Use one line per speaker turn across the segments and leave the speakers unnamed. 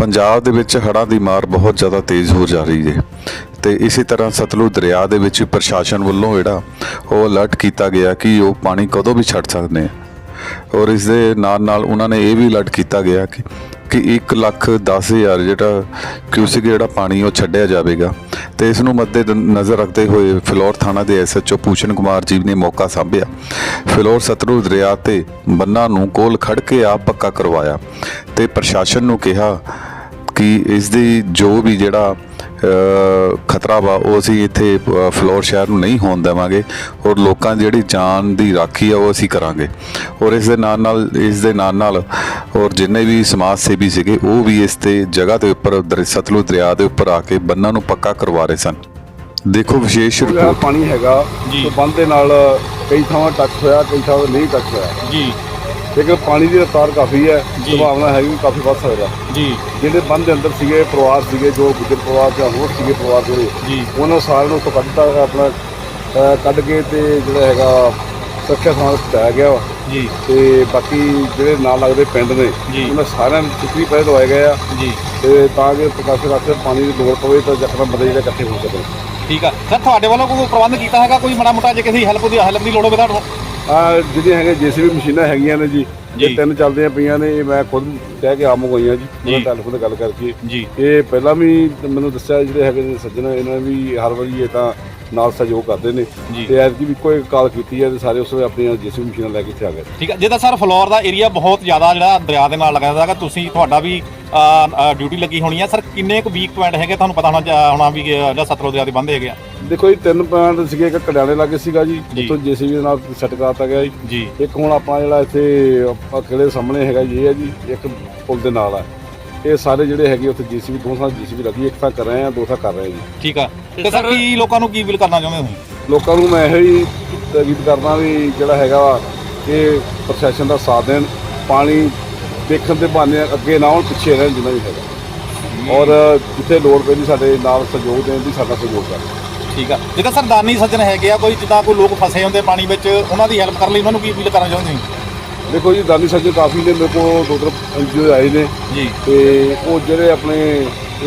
ਪੰਜਾਬ ਦੇ ਵਿੱਚ ਹੜ੍ਹਾਂ ਦੀ ਮਾਰ ਬਹੁਤ ਜ਼ਿਆਦਾ ਤੇਜ਼ ਹੋ ਜਾ ਰਹੀ ਹੈ ਤੇ ਇਸੇ ਤਰ੍ਹਾਂ ਸਤਲੁਜ ਦਰਿਆ ਦੇ ਵਿੱਚ ਪ੍ਰਸ਼ਾਸਨ ਵੱਲੋਂ ਜਿਹੜਾ ਉਹ ਅਲਰਟ ਕੀਤਾ ਗਿਆ ਕਿ ਉਹ ਪਾਣੀ ਕਦੋਂ ਵੀ ਛੱਡ ਸਕਦੇ ਔਰ ਇਸ ਦੇ ਨਾਲ ਨਾਲ ਉਹਨਾਂ ਨੇ ਇਹ ਵੀ ਅਲਰਟ ਕੀਤਾ ਗਿਆ ਕਿ ਕਿ 1 ਲੱਖ 10 ਹਜ਼ਾਰ ਜਿਹੜਾ ਕਿਊਸਿਕ ਜਿਹੜਾ ਪਾਣੀ ਉਹ ਛੱਡਿਆ ਜਾਵੇਗਾ। ਤੇ ਇਸ ਨੂੰ ਮੱਦੇ ਨਜ਼ਰ ਰੱਖਦੇ ਹੋਏ ਫਿਲੌਰ ਥਾਣਾ ਦੇ ਐਸਐਚਓ ਪੂਸ਼ਨ ਕੁਮਾਰ ਜੀ ਨੇ ਮੌਕਾ ਸਾਂਭਿਆ। ਫਿਲੌਰ ਸਤਲੁਜ ਦਰਿਆ ਤੇ ਬੰਨਾਂ ਨੂੰ ਕੋਲ ਖੜ ਕੇ ਆਪ ਪੱਕਾ ਕਰਵਾਇਆ ਤੇ ਪ੍ਰਸ਼ਾਸਨ ਨੂੰ ਕਿਹਾ ਕਿ ਇਸ ਦੀ ਜੋ ਵੀ ਜਿਹੜਾ ਖਤਰਾ ਵਾ ਉਹ ਅਸੀਂ ਇੱਥੇ ਫਲੋਰ ਸ਼ਹਿਰ ਨੂੰ ਨਹੀਂ ਹੋਣ ਦੇਵਾਂਗੇ ਔਰ ਲੋਕਾਂ ਦੀ ਜਿਹੜੀ ਜਾਨ ਦੀ ਰਾਖੀ ਆ ਉਹ ਅਸੀਂ ਕਰਾਂਗੇ। ਔਰ ਇਸ ਦੇ ਨਾਲ ਨਾਲ ਇਸ ਦੇ ਨਾਲ ਨਾਲ ਔਰ ਜਿੰਨੇ ਵੀ ਸਮਾਜ ਸੇਵੀ ਸੀਗੇ ਉਹ ਵੀ ਇਸ ਤੇ ਜਗ੍ਹਾ ਦੇ ਉੱਪਰ ਦਰ- ਸਤਲੁਜ ਦਰਿਆ ਦੇ ਉੱਪਰ ਆ ਕੇ ਬੰਨਾਂ ਨੂੰ ਪੱਕਾ ਕਰਵਾ ਰਹੇ ਸਨ। ਦੇਖੋ ਵਿਸ਼ੇਸ਼ ਰਿਪੋਰਟ।
ਪਾਣੀ ਹੈਗਾ
ਜੀ।
ਉਹ ਬੰਦ ਦੇ ਨਾਲ ਕਈ ਥਾਵਾਂ ਟੱਚ ਹੋਇਆ ਕਈ ਥਾਵਾਂ ਨਹੀਂ ਟੱਚ ਹੋਇਆ।
ਜੀ।
ਲੇਕਿਨ ਪਾਣੀ ਦੀ ਰਫ਼ਤਾਰ ਕਾਫੀ ਹੈ। ਸੰਭਾਵਨਾ ਹੈਗੀ ਵੀ ਕਾਫੀ ਵੱਧ ਸਕਦਾ।
ਜੀ।
ਜਿਹੜੇ ਬੰਦ ਦੇ ਅੰਦਰ ਸੀਗੇ ਪਰਿਵਾਰ ਸੀਗੇ ਜੋ ਗੁੱਜਰ ਪਰਿਵਾਰ ਜਾਂ ਹੋਰ ਸੀਗੇ ਪਰਿਵਾਰ ਜਿਹੜੇ
ਜੀ।
ਉਹਨਾਂ ਸਾਰਿਆਂ ਨੂੰ ਉੱਥੋਂ ਕੱਢਤਾ ਆਪਣਾ ਕੱਢ ਕੇ ਤੇ ਜਿਹੜਾ ਹੈਗਾ ਸੁਰੱਖਿਆ ਤੇ ਪਹੁੰਚਾਇਆ ਗਿਆ ਵਾ।
ਜੀ।
ਤੇ ਬਾਕੀ ਜਿਹੜੇ ਨਾਲ ਲੱਗਦੇ ਪਿੰਡ ਨੇ। ਉਹਨਾਂ ਸਾਰਿਆਂ ਨੂੰ ਚਿੱਤਰੀ ਪਹਿਲ ਦਵਾਏ ਗਏ ਆ।
ਜੀ।
ਤੇ ਤਾਂ ਕਿ ਪ੍ਰਕਾਸ਼ ਰਾਤ ਪਾਣੀ ਦੀ ਲੋੜ ਪਵੇ ਤਾਂ ਜਕਦਮ ਬੰਦੇ ਜਿਹੜੇ ਇਕੱਠੇ ਹੋ ਸਕਣ।
ਠੀਕ ਆ। ਸਰ ਤੁਹਾਡੇ ਵੱਲੋਂ ਕੋਈ ਪ੍ਰਬੰਧ ਕੀਤਾ ਹੈਗਾ? ਕੋਈ ਮਾੜਾ ਮੋਟਾ ਜੇ ਕਿਸੇ ਹੈਲਪ ਦੀ ਹੈਲਪ ਦੀ ਲੋੜ ਹੋਵੇ ਤੁਹਾਨੂੰ
ਆ ਜਿਹੜੀਆਂ ਹੈਗੇ ਜੀਸੀਬੀ ਮਸ਼ੀਨਾਂ ਹੈਗੀਆਂ ਨੇ ਜੀ। ਇਹ ਤਿੰਨ ਚੱਲਦੀਆਂ ਪਈਆਂ ਨੇ ਇਹ ਮੈਂ ਖੁਦ ਕਹਿ ਕੇ ਆਮ ਹੋਈਆਂ ਜੀ
ਜੀ।
ਉਹਨਾਂ ਟੈਲੀਫੋਨ ਤੇ ਗੱਲ ਕਰਕੇ
ਜੀ
ਇਹ ਪਹਿਲਾਂ ਵੀ ਮੈਨੂੰ ਦੱਸਿਆ ਜਿਹੜੇ ਹੈਗੇ ਨੇ ਸੱਜਣ ਇਹਨਾਂ ਨੇ ਵੀ ਹਰ ਵਾਰੀ ਇਹ ਤਾਂ ਨਾਲ ਸਹਿਯੋਗ ਕਰਦੇ ਨੇ।
ਜੀ।
ਤੇ ਐਤਕੀ ਵੀ ਕੋਈ ਕਾਲ ਕੀਤੀ ਹੈ ਤੇ ਸਾਰੇ ਉਸ ਵੇਲੇ ਆਪਣੀਆਂ ਜੀਸੀਬੀ ਮਸ਼ੀਨਾਂ ਲੈ ਕੇ ਇੱਥੇ ਆ ਗਏ।
ਠੀਕ ਆ ਜਿੱਦਾਂ ਸਰ ਫਲੋਰ ਦਾ ਏਰੀਆ ਬਹੁਤ ਜ਼ਿਆਦਾ ਜਿਹੜਾ ਦਰਿਆ ਦੇ ਨਾਲ ਲੱਗਦਾ ਹੈਗਾ ਤੁਸੀਂ ਤੁਹਾਡਾ ਵੀ ਡਿਊਟੀ ਲੱਗੀ ਹੋਣੀ ਆ ਸਰ ਕਿੰਨੇ ਕੁ ਵੀਕ ਪੁਆਇੰਟ ਹੈਗੇ? ਤੁਹਾਨੂੰ ਪਤਾ ਹੋਣਾ ਚਾ- ਹੋਣਾ ਵੀ ਕਿ ਜਿਹੜਾ ਸਤਲੁਜ ਦਰਿਆ ਦੇ ਬੰਦੇ ਹੈਗੇ ਆ।
ਦੇਖੋ ਜੀ ਤਿੰਨ ਪੁਆਇੰਟ ਸੀਗੇ ਇੱਕ ਕੜਿਆਲੇ ਲਾਗੇ ਸੀਗਾ ਜੀ
ਜੀ।
ਉੱਥੋਂ ਜੀਸੀਬੀ ਦੇ ਨਾਲ ਸੈੱਟ ਕਰਾਤਾ ਗਿਆ ਜੀ।
ਜੀ।
ਇੱਕ ਹੁਣ ਆਪਣਾ ਜਿਹੜਾ ਇੱਥੇ ਆਪਾਂ ਕਿਹੜੇ ਸਾਹਮਣੇ ਹੈਗਾ ਜੀ ਇਹ ਹੈ ਜੀ ਇੱਕ ਪੁਲ ਦੇ ਨਾਲ ਆ। ਇਹ ਸਾਰੇ ਜਿਹੜੇ ਹੈਗੇ ਉੱਥੇ ਜੀਸੀਬੀ ਦੋ ਥਾਂ ਜੀਸੀਬੀ ਲੱਗੀ ਇੱਕ ਥਾਂ ਕਰ ਰਹੇ ਆ ਦੋ ਕਰ ਰਹੇ ਆ ਜੀ।
ਠੀਕ ਆ। ਤੇ ਸਰ ਕੀ ਲੋਕਾਂ ਨੂੰ ਕੀ ਅਪੀਲ ਕਰਨਾ ਚਾਹੁੰਦੇ ਹੋ
ਲੋਕਾਂ ਨੂੰ ਮੈਂ ਇਹੋ ਹੀ ਤਾਕੀਦ ਕਰਦਾ ਵੀ ਜਿਹੜਾ ਹੈਗਾ ਵਾ ਇਹ ਪ੍ਰਸ਼ਾਸਨ ਦਾ ਸਾਥ ਦੇਣ ਪਾਣੀ ਦੇਖਣ ਦੇ ਬਹਾਨੇ ਅੱਗੇ ਨਾ ਹੋਣ ਪਿੱਛੇ ਰਹਿਣ ਜਿੰਨਾ ਵੀ ਹੈਗਾ। ਔਰ ਜਿੱਥੇ ਲੋੜ ਪੈਂਦੀ ਸਾਡੇ ਨਾਲ ਸਹਿਯੋਗ ਦੇਣ ਦੀ ਸਾਡਾ ਸਹਿਯੋਗ ਕਰਨ।
ਠੀਕ ਆ। ਜਿੱਦਾਂ ਸਰ ਦਾਨੀ ਸੱਜਣ ਹੈਗੇ ਆ ਕੋਈ ਜਿੱਦਾਂ ਕੋਈ ਲੋਕ ਫਸੇ ਹੁੰਦੇ ਪਾਣੀ ਵਿੱਚ ਉਹਨਾਂ ਦੀ ਹੈਲਪ ਕਰਨ ਲਈ ਉਹਨਾਂ ਨੂੰ ਕੀ ਅਪੀਲ ਕਰਨਾ ਚਾਹੁੰਦੇ ਹੋ
ਦੇਖੋ ਜੀ ਦਾਨੀ ਸੱਜਣ ਕਾਫੀ ਨੇ ਮੇਰੇ ਕੋਲ ਦੋ ਤਿੰਨ ਐਨਜੀਓ ਆਏ ਨੇ।
ਜੀ।
ਤੇ ਉਹ ਜਿਹੜੇ ਆਪਣੇ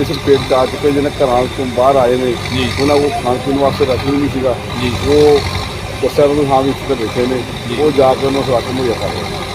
ਇਸ ਪੇਟ ਚ ਆ ਚੁੱਕੇ ਜਿਹਨੇ ਘਰਾਂ ਤੋਂ ਬਾਹਰ ਆਏ ਨੇ
ਜੀ।
ਉਹਨਾਂ ਕੋਲ ਖਾਣ ਪੀਣ ਵਾਸਤੇ ਵੀ ਨਹੀਂ ਸੀਗਾ
ਜੀ।
ਉਹ ਦੱਸਿਆ ਮੈਨੂੰ ਹਾਂ ਵੀ ਇੱਥੇ ਤਾਂ ਬੈਠੇ ਨੇ। ਉਹ ਜਾ ਕੇ ਉਹਨਾਂ ਨੂੰ ਰਾਸ਼ਨ ਮੁਹੱਈਆ ਕਰ ਰਹੇ ਨੇ